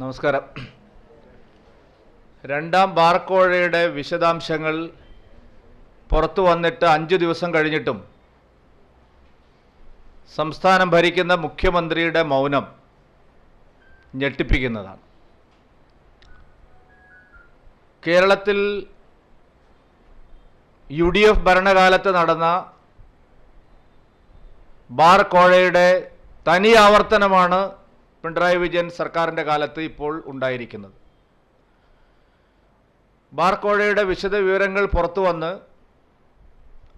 നമസ്കാരം. രണ്ടാം ബാർക്കോഴയുടെ വിശദാംശങ്ങൾ പുറത്തു വന്നിട്ട് അഞ്ച് ദിവസം കഴിഞ്ഞിട്ടും സംസ്ഥാനം ഭരിക്കുന്ന മുഖ്യമന്ത്രിയുടെ മൗനം ഞെട്ടിപ്പിക്കുന്നതാണ്. കേരളത്തിൽ യു ഡി എഫ് ഭരണകാലത്ത് നടന്ന ബാർ കോഴയുടെ തനി ആവർത്തനമാണ് പിണറായി വിജയൻ സർക്കാരിന്റെ കാലത്ത് ഇപ്പോൾ ഉണ്ടായിരിക്കുന്നത്. ബാർക്കോഴയുടെ വിശദ വിവരങ്ങൾ പുറത്തു വന്ന്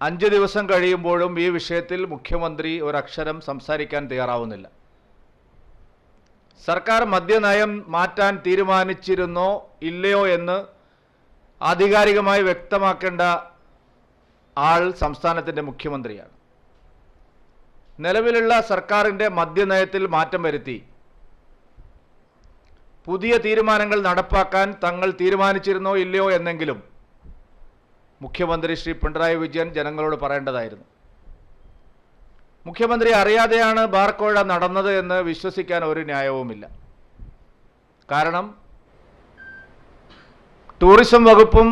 അഞ്ച് ദിവസം കഴിയുമ്പോഴും ഈ വിഷയത്തിൽ മുഖ്യമന്ത്രി ഒരക്ഷരം സംസാരിക്കാൻ തയ്യാറാവുന്നില്ല. സർക്കാർ മദ്യനയം മാറ്റാൻ തീരുമാനിച്ചിരുന്നോ ഇല്ലയോ എന്ന് ആധികാരികമായി വ്യക്തമാക്കേണ്ട ആൾ സംസ്ഥാനത്തിന്റെ മുഖ്യമന്ത്രിയാണ്. നിലവിലുള്ള സർക്കാരിന്റെ മദ്യനയത്തിൽ മാറ്റം വരുത്തി പുതിയ തീരുമാനങ്ങൾ നടപ്പാക്കാൻ തങ്ങൾ തീരുമാനിച്ചിരുന്നോ ഇല്ലയോ എന്നെങ്കിലും മുഖ്യമന്ത്രി ശ്രീ പിണറായി വിജയൻ ജനങ്ങളോട് പറയേണ്ടതായിരുന്നു. മുഖ്യമന്ത്രി അറിയാതെയാണ് ബാർക്കോഴ നടന്നത് എന്ന് വിശ്വസിക്കാൻ ഒരു ന്യായവുമില്ല. കാരണം ടൂറിസം വകുപ്പും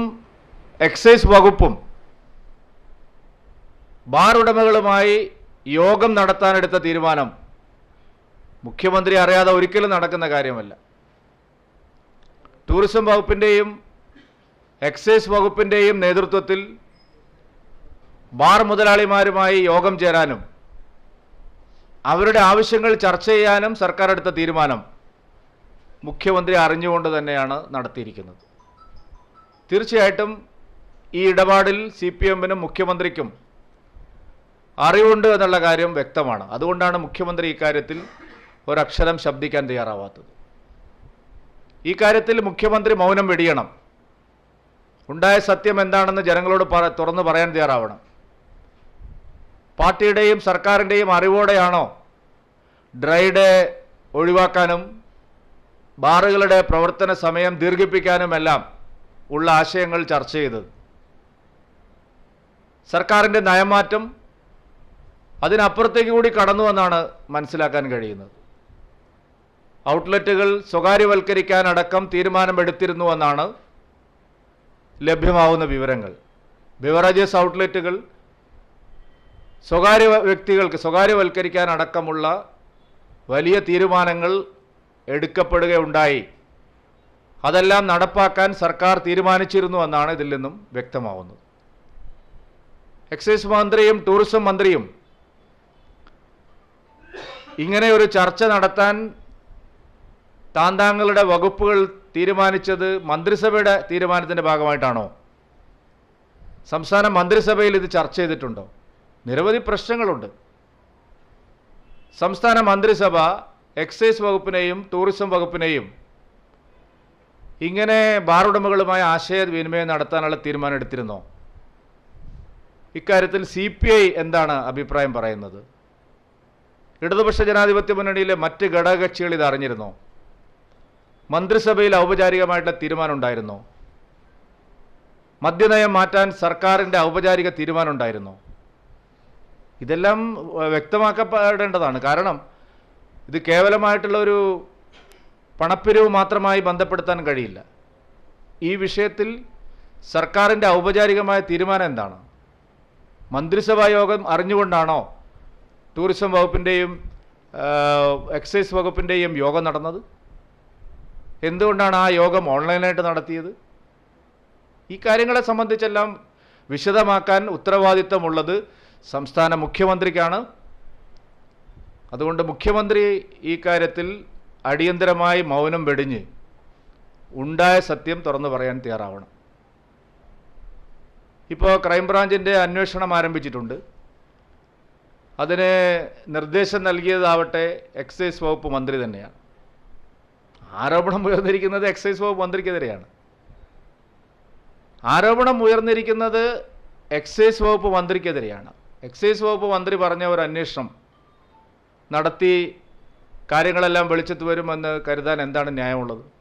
എക്സൈസ് വകുപ്പും ബാർ ഉടമകളുമായി യോഗം നടത്താനെടുത്ത തീരുമാനം മുഖ്യമന്ത്രി അറിയാതെ ഒരിക്കലും നടക്കുന്ന കാര്യമല്ല. ടൂറിസം വകുപ്പിന്റെയും എക്സൈസ് വകുപ്പിന്റെയും നേതൃത്വത്തിൽ ബാർ മുതലാളിമാരുമായി യോഗം ചേരാനും അവരുടെ ആവശ്യങ്ങൾ ചർച്ച ചെയ്യാനും സർക്കാർ എടുത്ത തീരുമാനം മുഖ്യമന്ത്രി അറിഞ്ഞുകൊണ്ട് തന്നെയാണ് നടത്തിയിരിക്കുന്നത്. തീർച്ചയായിട്ടും ഈ ഇടപാടിൽ സി പി എമ്മിനും മുഖ്യമന്ത്രിക്കും അറിവുണ്ട് എന്നുള്ള കാര്യം വ്യക്തമാണ്. അതുകൊണ്ടാണ് മുഖ്യമന്ത്രി ഇക്കാര്യത്തിൽ ഒരക്ഷരം ശബ്ദിക്കാൻ തയ്യാറാവാത്തത്. ഈ കാര്യത്തിൽ മുഖ്യമന്ത്രി മൗനം വെടിയണം. ഉണ്ടായ സത്യം എന്താണെന്ന് ജനങ്ങളോട് പറ തുറന്നു പറയാൻ തയ്യാറാവണം. പാർട്ടിയുടെയും സർക്കാരിന്റെയും അറിവോടെയാണോ ഡ്രൈ ഡേ ഒഴിവാക്കാനും ബാറുകളുടെ പ്രവർത്തന സമയം ദീർഘിപ്പിക്കാനുമെല്ലാം ഉള്ള ആശയങ്ങൾ ചർച്ച ചെയ്തത്? സർക്കാരിന്റെ നയമാറ്റം അതിനപ്പുറത്തേക്ക് കൂടി കടന്നുവെന്നാണ് മനസ്സിലാക്കാൻ കഴിയുന്നത്. ഔട്ട്ലെറ്റുകൾ സ്വകാര്യവൽക്കരിക്കാനടക്കം തീരുമാനമെടുത്തിരുന്നുവെന്നാണ് ലഭ്യമാവുന്ന വിവരങ്ങൾ. ബിവറേജസ് ഔട്ട്ലെറ്റുകൾ സ്വകാര്യ വ്യക്തികൾക്ക് സ്വകാര്യവൽക്കരിക്കാനടക്കമുള്ള വലിയ തീരുമാനങ്ങൾ എടുക്കപ്പെടുകയുണ്ടായി. അതെല്ലാം നടപ്പാക്കാൻ സർക്കാർ തീരുമാനിച്ചിരുന്നു എന്നാണ് ഇതിൽ നിന്നും വ്യക്തമാവുന്നത്. എക്സൈസ് മന്ത്രിയും ടൂറിസം മന്ത്രിയും ഇങ്ങനെ ഒരു ചർച്ച നടത്താൻ താൻ താങ്കളുടെ വകുപ്പുകൾ തീരുമാനിച്ചത് മന്ത്രിസഭയുടെ തീരുമാനത്തിന്റെ ഭാഗമായിട്ടാണോ? സംസ്ഥാന മന്ത്രിസഭയിൽ ഇത് ചർച്ച ചെയ്തിട്ടുണ്ടോ? നിരവധി പ്രശ്നങ്ങളുണ്ട്. സംസ്ഥാന മന്ത്രിസഭ എക്സൈസ് വകുപ്പിനെയും ടൂറിസം വകുപ്പിനെയും ഇങ്ങനെ ബാർ ഉടമകളുമായി ആശയവിനിമയം നടത്താനുള്ള തീരുമാനം എടുത്തിരുന്നോ? ഇക്കാര്യത്തിൽ സി പി ഐ എന്താണ് അഭിപ്രായം പറയുന്നത്? ഇടതുപക്ഷ ജനാധിപത്യ മുന്നണിയിലെ മറ്റ് ഘടകകക്ഷികൾ ഇത് അറിഞ്ഞിരുന്നോ? മന്ത്രിസഭയിൽ ഔപചാരികമായിട്ടുള്ള തീരുമാനം ഉണ്ടായിരുന്നോ മദ്യനയം മാറ്റാൻ സർക്കാരിന്റെ ഔപചാരിക തീരുമാനം ഉണ്ടായിരുന്നോ ഇതെല്ലാം വ്യക്തമാക്കപ്പെടേണ്ടതാണ്. കാരണം ഇത് കേവലമായിട്ടുള്ള ഒരു പണപ്പിരിവ് മാത്രമായി ബന്ധപ്പെടുത്താൻ കഴിയില്ല. ഈ വിഷയത്തിൽ സർക്കാരിന്റെ ഔപചാരികമായ തീരുമാനം എന്താണ്? മന്ത്രിസഭാ യോഗം അറിഞ്ഞുകൊണ്ടാണോ ടൂറിസം വകുപ്പിന്റെയും എക്സൈസ് വകുപ്പിന്റെയും യോഗം നടന്നത്? എന്തുകൊണ്ടാണ് ആ യോഗം ഓൺലൈനായിട്ട് നടത്തിയത്? ഈ കാര്യങ്ങളെ സംബന്ധിച്ചെല്ലാം വിശദമാക്കാൻ ഉത്തരവാദിത്തമുള്ളത് സംസ്ഥാന മുഖ്യമന്ത്രിക്കാണ്. അതുകൊണ്ട് മുഖ്യമന്ത്രി ഈ കാര്യത്തിൽ അടിയന്തരമായി മൗനം വെടിഞ്ഞ് ഉണ്ടായ സത്യം തുറന്നു പറയാൻ തയ്യാറാവണം. ഇപ്പോൾ ക്രൈംബ്രാഞ്ചിന്റെ അന്വേഷണം ആരംഭിച്ചിട്ടുണ്ട്. അതിന് നിർദ്ദേശം നൽകിയതാവട്ടെ എക്സൈസ് വകുപ്പ് മന്ത്രി തന്നെയാണ്. ആരോപണം ഉയർന്നിരിക്കുന്നത് എക്സൈസ് വകുപ്പ് മന്ത്രിക്കെതിരെയാണ്. ആരോപണം ഉയർന്നിരിക്കുന്നത് എക്സൈസ് വകുപ്പ് മന്ത്രിക്കെതിരെയാണ്. എക്സൈസ് വകുപ്പ് മന്ത്രി പറഞ്ഞ ഒരു അന്വേഷണം നടത്തി കാര്യങ്ങളെല്ലാം വെളിച്ചത്ത് വരുമെന്ന് കരുതാൻ എന്താണ് ന്യായമുള്ളത്?